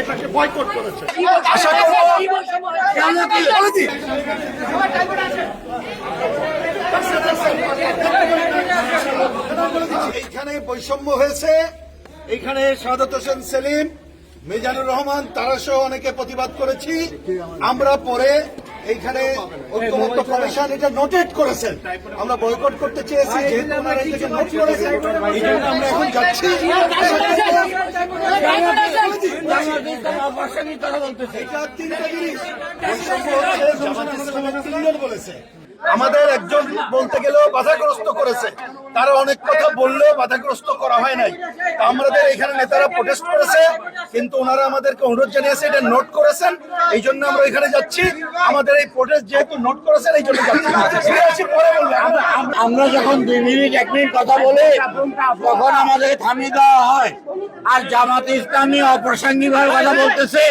এটাকে বয়কট করেছে। আশা। এইখানে বৈষম্য হয়েছে। এইখানে সাদত হোসেন সেলিম মিজানুর রহমান তারা সহ অনেকে প্রতিবাদ করেছি। আমরা পরে এইখানে ঐক্যমত্য কমিশন এটা নোটেট করেছেন। আমরা বয়কট করতে চেয়েছি যেহেতু নোট করেছেন। এই জন্য আমরা এখন যাচ্ছি। বলেছে আমাদের একজন বলতে গেলেও বাধাগ্রস্ত করেছে। তারা অনেক কথা বললেও বাধাগ্রস্ত করা হয় নাই। আমাদের এখানে নেতারা প্রোটেস্ট করেছে কিন্তু ওনারা আমাদেরকে অনুরোধ জানিয়েছে এটা নোট করেছেন। এই জন্য আমরা এখানে যাচ্ছি। আমাদের এই প্রোটেস্ট যেহেতু নোট করেছেন এই জন্য যাচ্ছি। আমরা- যখন দুই মিনিট, এক মিনিট কথা বলি, তখন আমাদের থামিয়ে দেওয়া হয়। আর জামাত ইসলামী অপ্রাসঙ্গিক ভাবে কথা বলতেছে।